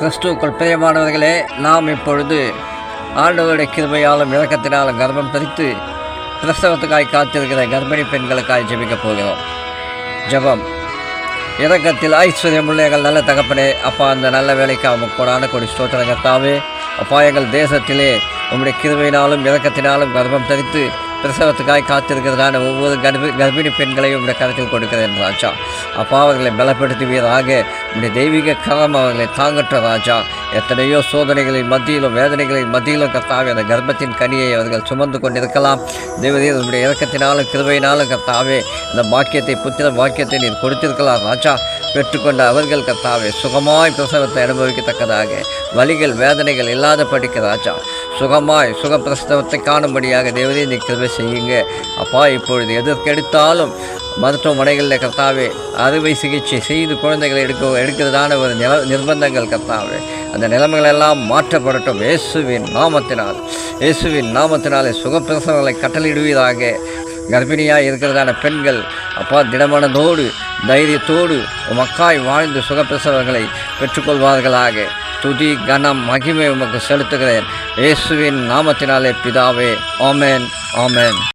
கிறிஸ்துவுக்குள் பிரியமானவர்களே நாம் இப்பொழுது ஆண்டவருடைய கிருமையாலும் இறக்கத்தினாலும் கர்ப்பம் பிரித்து பிரசவத்துக்காய் காத்திருக்கிற கர்ப்பிணி பெண்களுக்காய் ஜெபிக்கப் போகிறோம். ஜெபம். இறக்கத்தில் ஐஸ்வர்யமுள்ள எங்கள் நல்ல தகப்பனே அப்பா அந்த நல்ல வேலைக்கு அவங்க கொடான கொடி ஸ்தோத்திரங்கத்தாவே. அப்பா எங்கள் தேசத்திலே உம்முடைய கிருமையினாலும் இறக்கத்தினாலும் கர்ப்பம் தரித்து பிரசவத்துக்காய் காத்திருக்கிறதான ஒவ்வொரு கர்ப்பி கர்ப்பிணி பெண்களையும் உடைய கருத்தில் கொடுக்கிறேன் ராஜா. அப்பா அவர்களை பலப்படுத்துவீராக. உடைய தெய்வீக கரம் அவர்களை தாங்கற்ற ராஜா. எத்தனையோ சோதனைகளின் மத்தியிலும் வேதனைகளின் மத்தியிலும் கர்த்தாவே அந்த கர்ப்பத்தின் கனியை அவர்கள் சுமந்து கொண்டிருக்கலாம். தேவதே உங்களுடைய இறக்கத்தினாலும் கிருபையினாலும் கர்த்தாவே இந்த பாக்கியத்தை புத்திர பாக்கியத்தை நீர் கொடுத்திருக்கலாம் ராஜா. பெற்றுக்கொண்ட அவர்கள் கர்த்தாவே சுகமாய் பிரசவத்தை அனுபவிக்கத்தக்கதாக. வலிகள் வேதனைகள் இல்லாத படிக்க ராஜா. சுகமாய் சுகப்பிரசவத்தை காணும்படியாக தேவதே நீ கிருபை செய்யுங்க. அப்பா இப்பொழுது எதற்கெடுத்தாலும் மருத்துவமனைகளில் கர்த்தாவே அறுவை சிகிச்சை செய்து குழந்தைகளை எடுக்க எடுக்கிறதான ஒரு நில நிர்பந்தங்கள் கர்த்தாவே. அந்த நிலைமைகள் எல்லாம் மாற்றப்படட்டும். இயேசுவின் நாமத்தினால் இயேசுவின் நாமத்தினாலே சுகப்பிரசவங்களை கட்டளையிடுவதாக கர்ப்பிணியாக இருக்கிறதான பெண்கள் அப்பா திடமனதோடு தைரியத்தோடு மக்காய் வாழ்ந்து சுகப்பிரசவங்களை பெற்றுக்கொள்வார்களாக. துதி கனம் மகிமை உமக்கு செலுத்துகிறேன். இயேசுவின் நாமத்தினாலே பிதாவே ஆமேன் ஆமேன்.